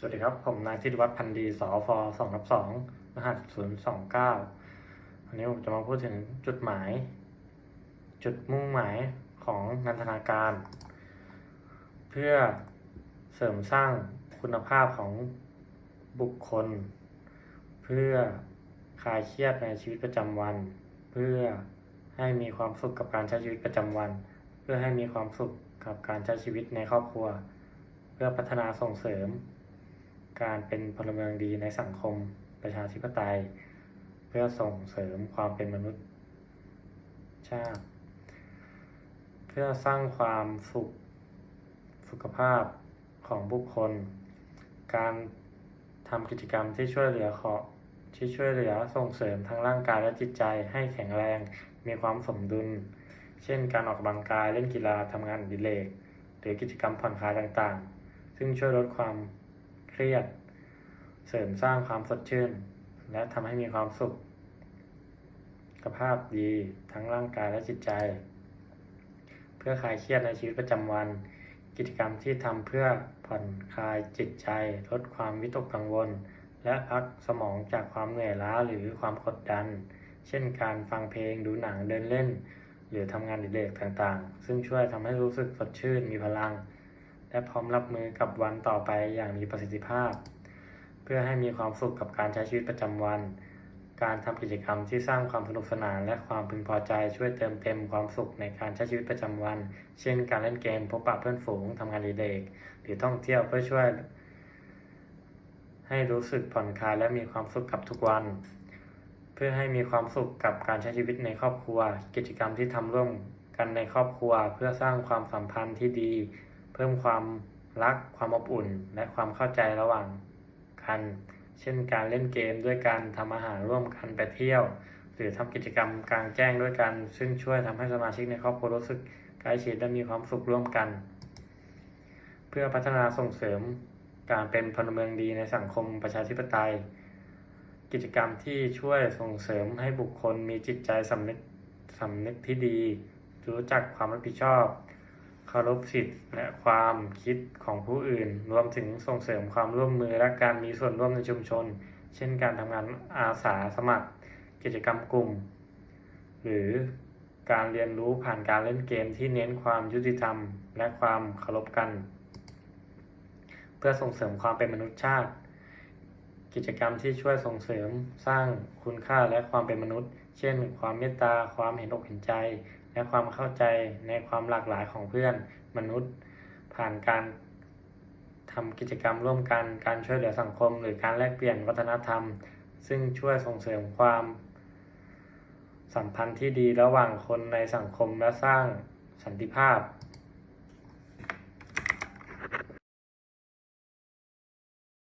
สวัสดีครับ ผมนายธิติวัฒน์พันธ์ดีสอฟสองทับสองรหัสศูนย์สองเก้าวันนี้ผมจะมาพูดถึงจุดหมาย จุดมุ่งหมายของนันทนาการ เพื่อเสริมสร้างคุณภาพของบุคคล เพื่อคลายเครียดในชีวิตประจำวัน เพื่อให้มีความสุขกับการใช้ชีวิตประจำวัน เพื่อให้มีความสุขกับการใช้ชีวิตในครอบครัว เพื่อพัฒนาส่งเสริม การเป็นพลเมืองดีในสังคมประชาธิปไตย เพื่อส่งเสริมความเป็นมนุษย์ชาติ เพื่อสร้างความสุขสุขภาพของบุคคล การทำกิจกรรมที่ช่วยเหลือขอที่ช่วยเหลือส่งเสริมทั้งร่างกายและจิตใจให้แข็งแรง มีความสมดุล เช่น การออกกำลังกาย เล่นกีฬาทำงานอดิเรกหรือกิจกรรมผ่อนคลายต่างๆ ซึ่งช่วยลดความ เครียด เสริมสร้างความสดชื่น และทำให้มีความสุขสภาพดีทั้งร่างกายและจิตใจ เพื่อคลายเครียดในชีวิตประจำวัน กิจกรรมที่ทำเพื่อผ่อนคลายจิตใจ ลดความวิตกกังวล และพักสมองจากความเหนื่อยล้าหรือความกดดัน เช่นการฟังเพลงดูหนังเดินเล่น หรือทำงานอดิเรกต่างๆ ซึ่งช่วยทำให้รู้สึกสดชื่นมีพลัง และพร้อมรับมือกับวันต่อไปอย่างมีประสิทธิภาพ เพื่อให้มีความสุขกับการใช้ชีวิตประจำวัน การทำกิจกรรมที่สร้างความสนุกสนานและความพึงพอใจช่วยเติมเต็มความสุขในการใช้ชีวิตประจำวัน เช่น การเล่นเกมพบปะเพื่อนฝูงทำงานอดิเรกหรือท่องเที่ยวเพื่อช่วย ให้รู้สึกผ่อนคลายและมีความสุขกับทุกวัน เพื่อให้มีความสุขกับการใช้ชีวิตในครอบครัว กิจกรรมที่ทำร่วมกันในครอบครัวเพื่อสร้างความสัมพันธ์ที่ดี พิ่มความรักความอบอุ่น และความเข้าใจระหว่างกัน เช่นการเล่นเกมด้วยกันทำอาหารร่วมกันไปเที่ยว หรือทำกิจกรรมกลางแจ้งด้วยกัน ซึ่งช่วยทำให้สมาชิกในครอบครัวรู้สึกใกล้ชิดและมีความสุขร่วมกัน เพื่อพัฒนาส่งเสริมการเป็นพลเมืองดีในสังคมประชาธิปไตย กิจกรรมที่ช่วยส่งเสริมให้บุคคลมีจิตใจสำนึกสำนึกที่ดี รู้จักความรับผิดชอบ เคารพสิทธิและความคิดของผู้อื่น รวมถึงส่งเสริมความร่วมมือและการมีส่วนร่วมในชุมชน เช่นการทำงานอาสาสมัคร กิจกรรมกลุ่ม หรือการเรียนรู้ผ่านการเล่นเกมที่เน้นความยุติธรรม และความเคารพกัน เพื่อส่งเสริมความเป็นมนุษยชาติ กิจกรรมที่ช่วยส่งเสริมสร้างคุณค่าและความเป็นมนุษย์ เช่น ความเมตตา ความเห็นอกเห็นใจ และความเข้าใจในความหลากหลายของเพื่อนมนุษย์ ผ่านการทำกิจกรรมร่วมกัน การช่วยเหลือสังคม หรือการแลกเปลี่ยนวัฒนธรรม ซึ่งช่วยส่งเสริมความสัมพันธ์ที่ดีระหว่างคนในสังคมและสร้างสันติภาพ